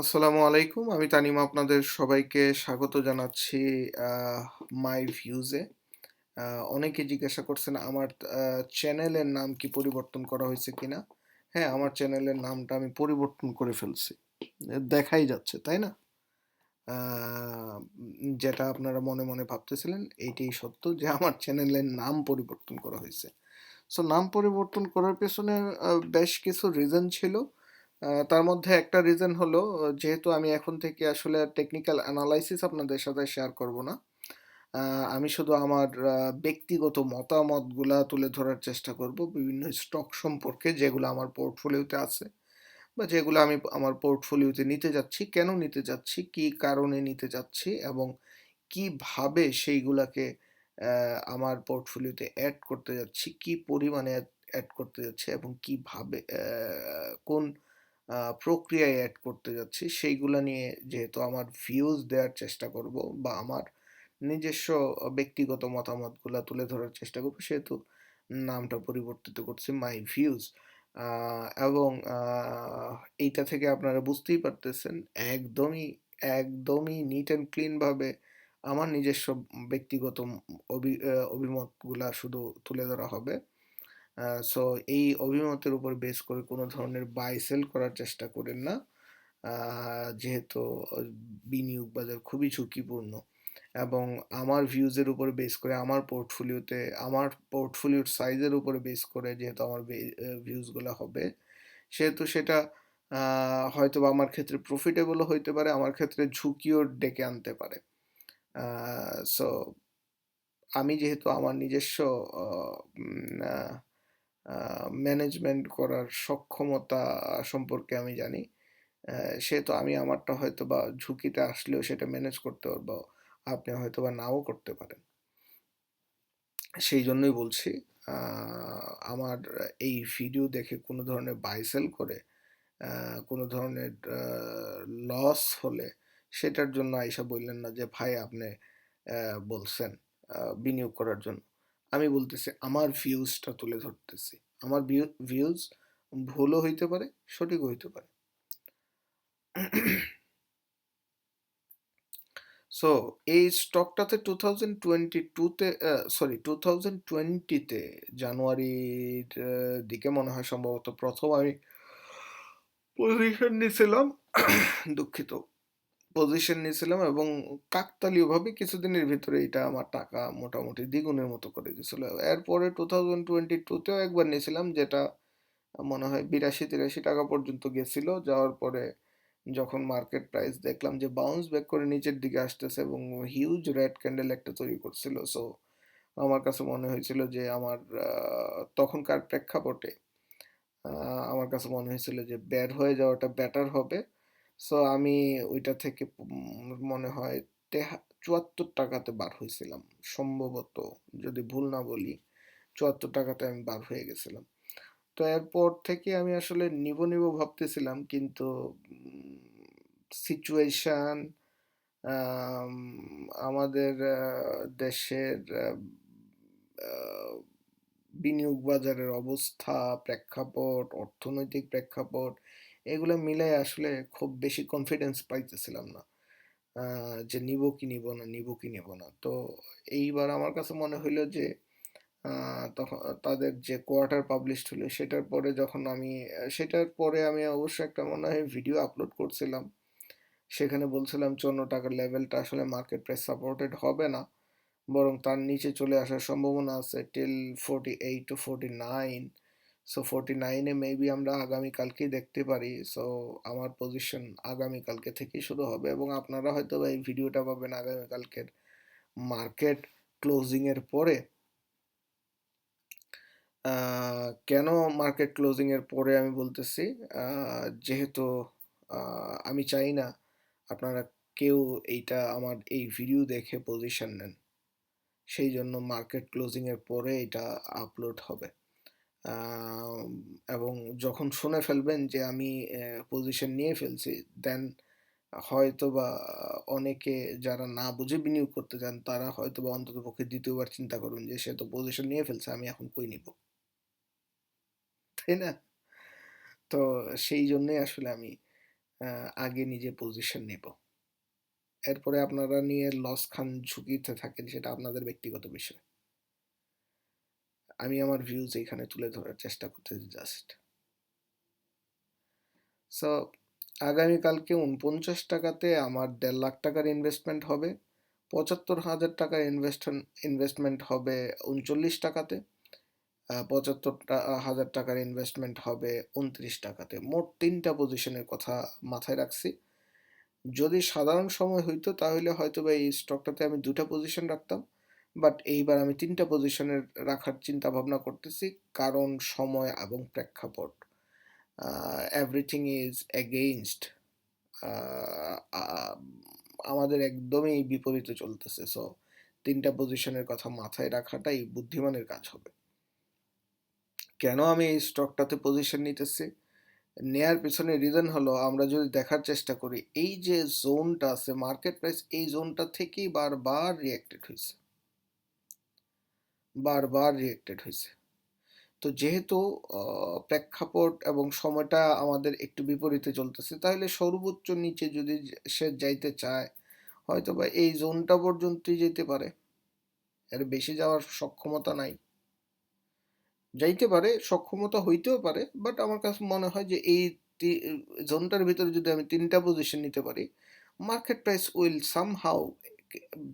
আসসালামু আলাইকুম। আমি তানিম আপনাদের সবাইকে স্বাগত জানাচ্ছি মাই ভিউজ অনেকে জিজ্ঞাসা করছেন আমার চ্যানেলের নাম কি পরিবর্তন করা হয়েছে কিনা? হ্যাঁ, আমার চ্যানেলের নামটা আমি পরিবর্তন করে ফেলছি। দেখাই যাচ্ছে, তাই না? যেটা আপনারা মনে, মনে ভাবতেছিলেন এইটাই সত্য যে আমার চ্যানেলের নাম পরিবর্তন করা হয়েছে সো নাম পরিবর্তন করার পেছনে বেশ কিছু রিজন ছিল। তার মধ্যে একটা রিজন হলো যেহেতু আমি এখন থেকে আসলে টেকনিক্যাল অ্যানালাইসিস আপনাদের সাথে শেয়ার করব না। আমি শুধু আমার ব্যক্তিগত মতামতগুলা তুলে ধরার চেষ্টা করব বিভিন্ন স্টক সম্পর্কে যেগুলো আমার পোর্টফোলিওতে আছে বা যেগুলো আমি আমার পোর্টফোলিওতে নিতে যাচ্ছি, কেন নিতে যাচ্ছি, কি কারণে নিতে যাচ্ছি এবং কীভাবে সেইগুলাকে আমার পোর্টফোলিওতে অ্যাড করতে যাচ্ছি, কি পরিমাণে এড করতে যাচ্ছি এবং কীভাবে কোন প্রক্রিয়ায় অ্যাড করতে যাচ্ছি সেইগুলা নিয়ে যেহেতু আমার ভিউজ দেওয়ার চেষ্টা করব বা আমার নিজস্ব ব্যক্তিগত মতামতগুলো তুলে ধরার চেষ্টা করব সেহেতু নামটা পরিবর্তিত করছি মাই ভিউজ। এবং এইটা থেকে আপনারা বুঝতেই পারতেছেন একদমই, একদমই নিট অ্যান্ড ক্লিনভাবে আমার নিজস্ব ব্যক্তিগত অভি অভিমতগুলা শুধু তুলে ধরা হবে। সো এই অভিমতের উপর বেস করে কোনো ধরনের বাই সেল করার চেষ্টা করেন না। যেহেতু বিনিয়োগ বাজার খুবই ঝুঁকিপূর্ণ এবং আমার ভিউজের উপর বেস করে আমার পোর্টফোলিওতে আমার পোর্টফোলিওর সাইজের উপরে বেস করে যেহেতু আমার বে অ্যা ভিউজগুলা হবে, সেহেতু সেটা হয়তো হয়তোবা আমার ক্ষেত্রে প্রফিটেবলও হইতে পারে, আমার ক্ষেত্রে ঝুঁকিও ডেকে আনতে পারে। সো আমি যেহেতু আমার নিজস্ব ম্যানেজমেন্ট করার সক্ষমতা সম্পর্কে আমি জানি। অ্যা সেহেতু আমি আমারটা হয়তো বা ঝুঁকিটা আসলেও সেটা ম্যানেজ করতে পারব। আপনি হয়তো বা নাও করতে পারেন। সেই জন্যই বলছি আমার এই ভিডিও দেখে কোনো ধরনের বাইসেল করে কোনো ধরনের লস হলে সেটার জন্য আইসা বললেন না যে, ভাই আপনি বলছেন বিনিয়োগ করার জন্য। আমি বলতেছি আমার ভিউজটা তুলে ধরতেছি। আমার ভিউ ভিউজ ভুলও হইতে পারে, সঠিকও হইতে পারে। সো এই স্টকটাতে টু থাউজেন্ড টোয়েন্টি টুতে সরি টু থাউজেন্ড টোয়েন্টিতে জানুয়ারির দিকে মনে হয় সম্ভবত প্রথম আমি পজিশন নিয়েছিলাম দুঃখিত। পজিশন নিয়েছিলাম এবং কাকতালীয়ভাবে কিছুদিনের ভিতরে এটা আমার টাকা মোটামুটি দ্বিগুণের মতো করে দিছিল। এরপরে টু থাউজেন্ড টোয়েন্টি টুতেও একবার নিয়েছিলাম যেটা মনে হয় ৳৮২-৮৩ পর্যন্ত গেছিল। যাওয়ার পরে যখন মার্কেট প্রাইস দেখলাম যে বাউন্স ব্যাক করে নিচের দিকে আসতেছে এবং হিউজ রেড ক্যান্ডেল একটা তৈরি করছিল। সো আমার কাছে মনে হয়েছিল যে আমার তখনকার প্রেক্ষাপটে আমার কাছে মনে হয়েছিল যে বের হয়ে যাওয়াটা বেটার হবে। সো আমি ওইটা থেকে মনে হয় তেহা ৳৭৪ তে বার হয়েছিলাম সম্ভবত যদি ভুল না বলি চুয়াত্তর টাকাতে আমি বার হয়ে গেছিলাম। তো এরপর থেকে আমি আসলে নিব নিব ভাবতেছিলাম কিন্তু সিচুয়েশান আমাদের দেশের বিনিয়োগ বাজারের অবস্থা, প্রেক্ষাপট, অর্থনৈতিক প্রেক্ষাপট এগুলা মিলায় আসলে খুব বেশি কনফিডেন্স পাইতেছিলাম না। যে নিবো কি নিবো না, নিবো কি নিবো না। তো এইবার আমার কাছে মনে হইল যে তখন তাদের যে কোয়ার্টার পাবলিশড হলো সেটার পরে যখন আমি সেটার পরে আমি অবশ্য একটা মনে হয় ভিডিও আপলোড করছিলাম। সেখানে বলছিলাম ৳৫৪ লেভেলটা আসলে মার্কেট প্রাইস সাপোর্টেড হবে না। বরং তার নিচে চলে আসার সম্ভাবনা আছে টিল 48-49 সো 49 এ মেবি আমরা আগামীকালকেই দেখতে পারি। সো আমার পজিশন আগামীকালকে থেকেই শুরু হবে এবং আপনারা হয়তোবা এই ভিডিওটা পাবেন আগামীকালকের মার্কেট ক্লোজিংয়ের পরে। কেন মার্কেট ক্লোজিংয়ের পরে আমি বলতেছি? যেহেতু আমি চাই না আপনারা কেউ এইটা আমার এই ভিডিও দেখে পজিশন নেন। সেই জন্য মার্কেট ক্লোজিংয়ের পরে এটা আপলোড হবে। এবং যখন শুনে ফেলবেন যে আমি পজিশন নিয়ে ফেলছি দেন হয়তোবা অনেকে যারা না বুঝে বিনিয়োগ করতে চান তারা হয়তো বা অন্ততপক্ষে ২য় বার চিন্তা করুন যে সে তো পজিশন নিয়ে ফেলছে আমি এখন কই নিব তাই না? তো সেইজন্যই আসলে আমি আগে নিজে পজিশন নিব। এরপরে আপনারা নিয়ে লস খান, ঝুঁকিতে থাকেন সেটা আপনাদের ব্যক্তিগত বিষয়। আমি আমার ভিউজ এখানে তুলে ধরার চেষ্টা করতেছি জাস্ট। সো আগামীকালকে ৳৪৯ তে আমার ৳১.৫ লাখ টাকার ইনভেস্টমেন্ট হবে। ৳৭৫,০০০ ইনভেস্টন ইনভেস্টমেন্ট হবে ৳৩৯ তে। আ ৳৭৫,০০০ ইনভেস্টমেন্ট হবে ৳২৯ তে। মোট ৩ টা পজিশনের কথা মাথায় রাখছি। যদি সাধারণ সময় হইতো তাহলে হয়তোবা এই স্টকটাতে আমি ২ টা পজিশন রাখতাম। বাট এইবার আমি ৩ টা পজিশনের রাখার চিন্তা ভাবনা করতেছি। কারণ সময় এবং প্রেক্ষাপট। এভরিথিং ইজ এগেইনস্ট আমাদের একদমই বিপরীতে চলতেছে। সো ৩ টা পজিশনের কথা মাথায় রাখাটাই বুদ্ধিমানের কাজ হবে। কেন আমি এই স্টকটাতে পজিশন নিতেছি? নেয়ার পেছনে রিজন হলো আমরা যদি দেখার চেষ্টা করি, এই যে জোনটা আছে মার্কেট প্রাইস এই জোনটা থেকেই বারবার রিঅ্যাক্টেড হইছে। বারবার রিঅ্যাক্টেড হইছে। তো যেহেতু প্রেক্ষাপট এবং সময়টা আমাদের একটু বিপরীতে চলতেছে তাহলে সর্বোচ্চ নিচে যদি সে যাইতে চায় হয়তোবা এই জোনটা পর্যন্তই যেতে পারে। এর বেশি যাওয়ার সক্ষমতা নাই। যাইতে পারে, সক্ষমতা হইতেও পারে। বাট আমার কাছে মনে হয় যে এই জোনটার ভিতরে যদি আমি ৩ টা পজিশন নিতে পারি, মার্কেট প্রাইস উইল সামহাউ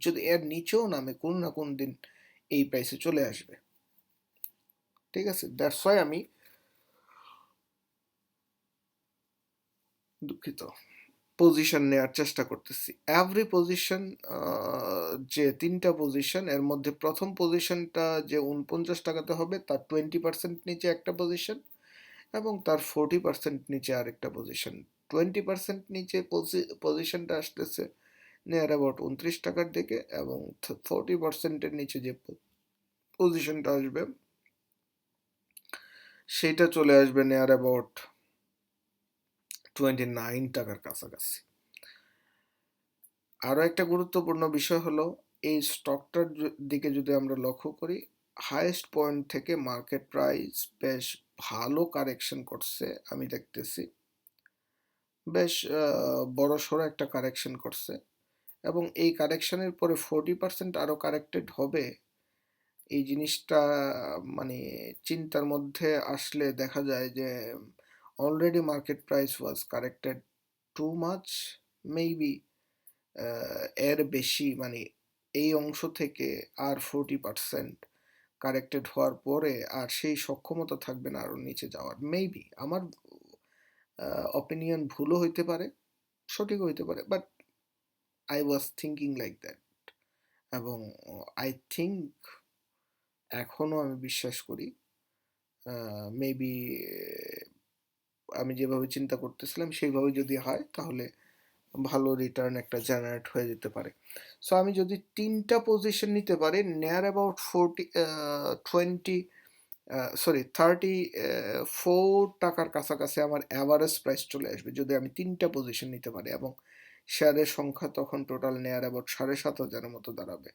যদি এর নিচেও নামে কোন না কোন দিন এই প্রাইসে চলে আসবে। ঠিক আছে? দ্যাটস হোয়াই আমি দুঃখিত। পজিশন নেওয়ার চেষ্টা করতেছি। এভরি পজিশন যে তিনটা পজিশন এর মধ্যে প্রথম পজিশনটা যে উনপঞ্চাশ টাকাতে হবে, তার 20% নিচে একটা পজিশন এবং তার 40% নিচে আরেকটা পজিশন। 20% নিচে পজি পজিশনটা আসতেছে নিয়ার অ্যাবাউট উনত্রিশ টাকার দিকে এবং থ 40% নিচে যে পজিশনটা আসবে সেটা চলে আসবে নিয়ার অ্যাবাউট টোয়েন্টি নাইন টাকার কাছাকাছি। আরও একটা গুরুত্বপূর্ণ বিষয় হলো এই স্টকটার দিকে যদি আমরা লক্ষ্য করি, হাইয়েস্ট পয়েন্ট থেকে মার্কেট প্রাইস বেশ ভালো কারেকশন করছে আমি দেখতেছি। বেশ আ বড়সড় একটা কারেকশন করছে এবং এই কারেকশানের পরে 40% আরও কারেক্টেড হবে। এই জিনিসটা মানে চিন্তার মধ্যে আসলে দেখা যায় যে already market price was corrected to much maybe এর বেশি মানে এই অংশ থেকে আর 40% কারেক্টেড হওয়ার পরে আর সেই সক্ষমতা থাকবে না আরও নিচে যাওয়ার। মেবি আমার অপিনিয়ন ভুলও হইতে পারে, সঠিক হইতে পারে। But I was thinking like that এবং আই থিংক এখনও আমি বিশ্বাস করি মেবি আমি যেভাবে চিন্তা করতেছিলাম সেইভাবে যদি হয় তাহলে ভালো রিটার্ন একটা জেনারেট হয়ে যেতে পারে। সো আমি যদি ৩ টা পজিশন নিতে পারি near about forty twenty sorry thirty four টাকার কাছাকাছি আমার এভারেজ প্রাইস চলে আসবে যদি আমি ৩ টা পজিশন নিতে পারি এবং শেয়ারের সংখ্যা তখন টোটাল নিয়ার অ্যাবাউট সাড়ে সাত হাজারের মতো দাঁড়াবে।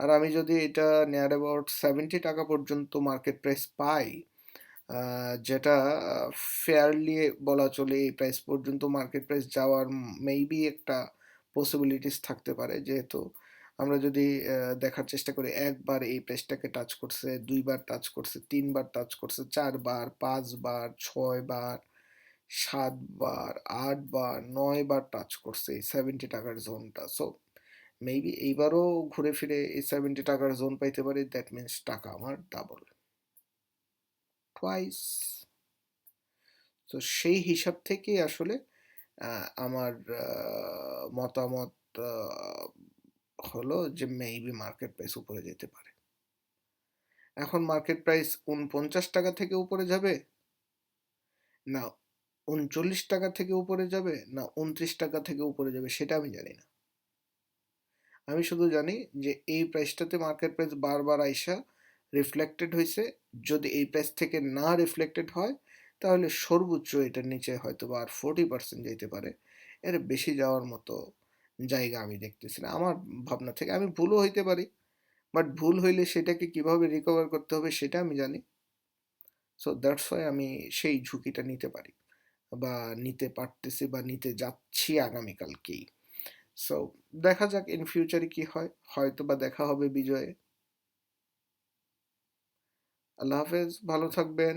আর আমি যদি এটা নিয়ার অ্যাবাউট ৳70 পর্যন্ত মার্কেট প্রাইস পাই, যেটা ফেয়ারলি বলা চলে এই প্রাইস পর্যন্ত মার্কেট প্রাইস যাওয়ার মেবি একটা পসিবিলিটিস থাকতে পারে। যেহেতু আমরা যদি দেখার চেষ্টা করি একবার এই প্রাইসটাকে টাচ করছে, দুইবার টাচ করছে, তিনবার টাচ করছে, ৪ বার, ৫ বার, ৬ বার, ৭ বার, ৮ বার, টাচ করছে এই ৳70 টাকার জোনটা। সো মেবি এইবারও ঘুরে ফিরে এই ৳70 টাকার জোন পাইতে পারি। দ্যাট মিনস টাকা আমার ডাবল। টুয়াইস। তো সেই হিসাব থেকেই আসলে আমার মতামত হলো যে মেবি মার্কেট প্রাইস উপরে যেতে পারে। এখন মার্কেট প্রাইস ৳৪৯ থেকে উপরে যাবে? না ৳৩৯ থেকে উপরে যাবে? না ৳২৯ থেকে উপরে যাবে? সেটা আমি জানি না। আমি শুধু জানি যে এই প্রাইসটাতে মার্কেট প্রাইস বারবার আইসা রিফ্লেক্টেড হয়েছে যদি এই প্রাইস থেকে না রিফ্লেক্টেড হয়, তাহলে সর্বোচ্চ এটার নিচে হয়তো বা আর 40% যাইতে পারে। এর বেশি যাওয়ার মতো জায়গা আমি দেখতেছি না। আমার ভাবনা থেকে আমি ভুলও হইতে পারি। বাট ভুল হইলে সেটাকে কীভাবে রিকভার করতে হবে সেটা আমি জানি। সো দ্যাটস হোয়াই আমি সেই ঝুঁকিটা নিতে পারি। বা নিতে পারতেছি বা নিতে যাচ্ছি আগামীকালকেই। সো দেখা যাক ইন ফিউচারে কি হয়। হয়তো বা দেখা হবে বিজয়ে। আল্লাহ হাফেজ, ভালো থাকবেন।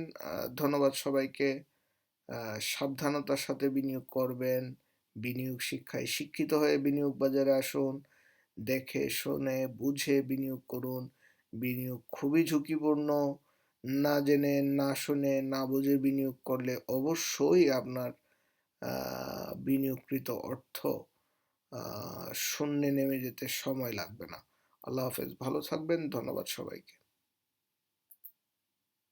ধন্যবাদ সবাইকে। সাবধানতার সাথে বিনিয়োগ করবেন। বিনিয়োগ শিক্ষায় শিক্ষিত হয়ে বিনিয়োগ বাজারে আসুন। দেখে শুনে বুঝে বিনিয়োগ করুন। বিনিয়োগ খুবই ঝুঁকিপূর্ণ। না জেনে, না শুনে, না বুঝে বিনিয়োগ করলে অবশ্যই আপনার বিনিয়োগকৃত অর্থ শূন্যে নেমে যেতে সময় লাগবে না। আল্লাহ হাফেজ, ভালো থাকবেন। ধন্যবাদ সবাইকে।